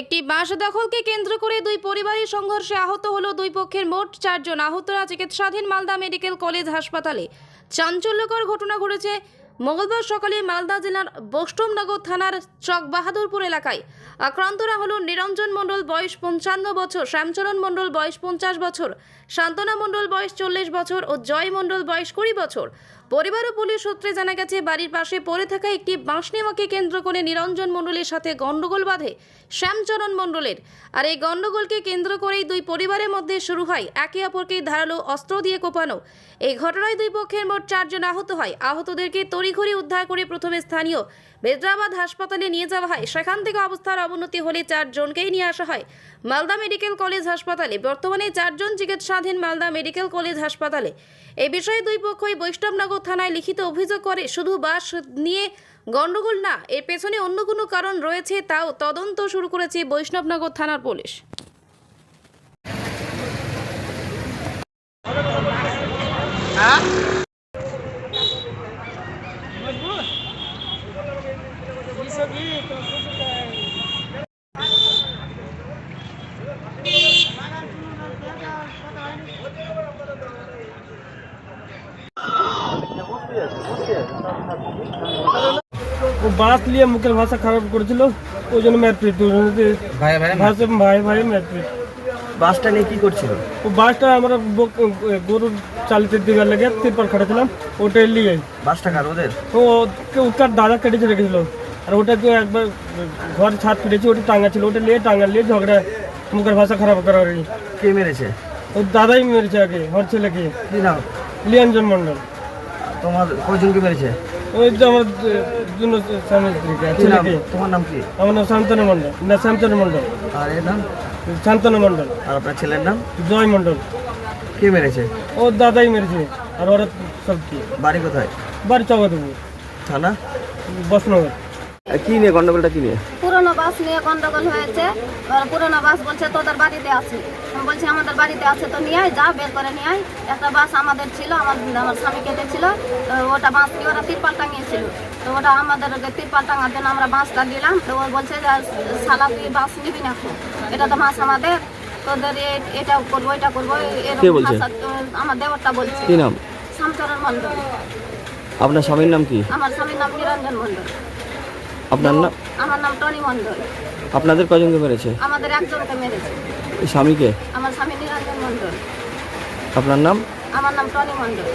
একটি বাস দখলকে কেন্দ্র করে দুই পরিবারের সংঘর্ষে আহত হলো দুই পক্ষের মোট চারজন। আহতরা চিকিৎসাধীন মালদা মেডিকেল কলেজ হাসপাতালে। চাঞ্চল্যকর ঘটনা ঘটেছে মঙ্গলবার সকালে মালদা জেলার বৈষ্ণবনগর থানার চক বাহাদুরপুর এলাকায় আক্রান্তরা হলো নিরঞ্জন মণ্ডল বয়স পঞ্চান্ন বছর, শ্যামচরণ মণ্ডল বয়স পঞ্চাশ বছর, শান্তনা মণ্ডল বয়স চল্লিশ বছর ও জয় মণ্ডল বয়স কুড়ি বছর। পরিবার ও পুলিশ সূত্রে জানা গেছে, বাড়ির পাশে পড়ে থাকা একটি বাঁশনেমাকে কেন্দ্র করে নিরঞ্জন মণ্ডলের সাথে গণ্ডগোল বাঁধে শ্যামচরণ মণ্ডলের। আর এই গণ্ডগোলকে কেন্দ্র করেই দুই পরিবারের মধ্যে শুরু হয়, একে অপরকে ধারালো অস্ত্র দিয়ে কোপানো। এই ঘটনায় দুই পক্ষের মোট চারজন আহত হয়। আহতদেরকে তড়িঘড়ি উদ্ধার করে প্রথমে স্থানীয় বেদ্রাবাদ হাসপাতালে নিয়ে যাওয়া হয়। সেখান থেকে অবস্থার অবনতি হলে চারজনকেই নিয়ে আসা হয়। মালদা মেডিকেল কলেজ হাসপাতালে বর্তমানে চারজন চিকিৎসাধীন মালদা মেডিকেল কলেজ হাসপাতালে। এ বিষয়ে দুই পক্ষই বৈষ্ণবনগর থানায় লিখিত অভিযোগ করে, শুধু বাস নিয়ে গণ্ডগোল না, এর পেছনে অন্য কোনো কারণ রয়েছে তাও তদন্ত শুরু করেছে বৈষ্ণবনগর থানার পুলিশ। ও বাস নিয়ে মুখের ভাষা খারাপ করেছিল ওই জন্য মারপিট ভাই ভাই ভাই ভাই মারপিট বাসটা নিয়ে কি করছিল? ও বাসটা আমরা গরু চালিতে দিবার লেগে তিরপাল খাটাছিলাম ওটা নিয়ে বাসটা কার ওদের? ও- ওটার দাদা কেটেছে রেখেছিল। আর ওটা তো একবার ঘর ছাদ ফিরেছে ওটা টাঙ্গা ছিল ওটা নিয়ে টাঙ্গা নিয়ে ঝগড়া মুখের ভাষা খারাপ করা কে মেরেছে? ও দাদাই মেরেছে আগে আমার ছেলেকে। কি নাম? লিয়াঞ্জন মন্ডল তোমার কয়জনকে মেরেছে? ওই যে আমার স্বামী স্ত্রীকে ছেলেকে। তোমার নাম কি? আমার নাম শান্তনু মন্ডল না শান্তনু মন্ডল আর এর নাম? শান্তনু মন্ডল আর আপনার ছেলের নাম? জয় মন্ডল কে মেরেছে? ও দাদাই মেরেছে আর ওরা সব কি? বাড়ি কোথায়? বাড়ি দেবো থানা? বসনগর। কি নিয়ে গন্ডগোলটা কি নিয়ে? পুরনো বাস নিয়ে গন্ডগোল হয়েছে। পুরনো বাস বলছে তোদের বাড়িতে আছে। আমি বলছি আমাদের বাড়িতে আছে তো নিয়ে আয় যা বের করে নিয়ে আয়। একটা বাস আমাদের ছিল আমার আমার স্বামী কেটেছিল ওটা বাঁশ দিয়ে ওরা তিরপাল টাঙিয়েছিল। তো ওটা আমাদের তিরপাল টাঙার জন্য আমরা বাঁশটা দিলাম। তো ও বলছে যে সালা তুই বাস নিবি না। এটা তো মাছ আমাদের। তোদের এটা করব এটা করব। এরকম আমার দেবরটা বলছে। কি নাম? শ্যামচরণ মণ্ডল আপনার স্বামীর নাম কি? আমার স্বামীর নাম নিরঞ্জন মণ্ডল। আপনার নাম? আমার নাম টনি মণ্ডল। আপনাদের কজনকে মেরেছে? আমাদের একজনকে মেরেছে। স্বামীকে? আমার স্বামী নিরঞ্জন মণ্ডল। আপনার নাম? আমার নাম টনি মণ্ডল।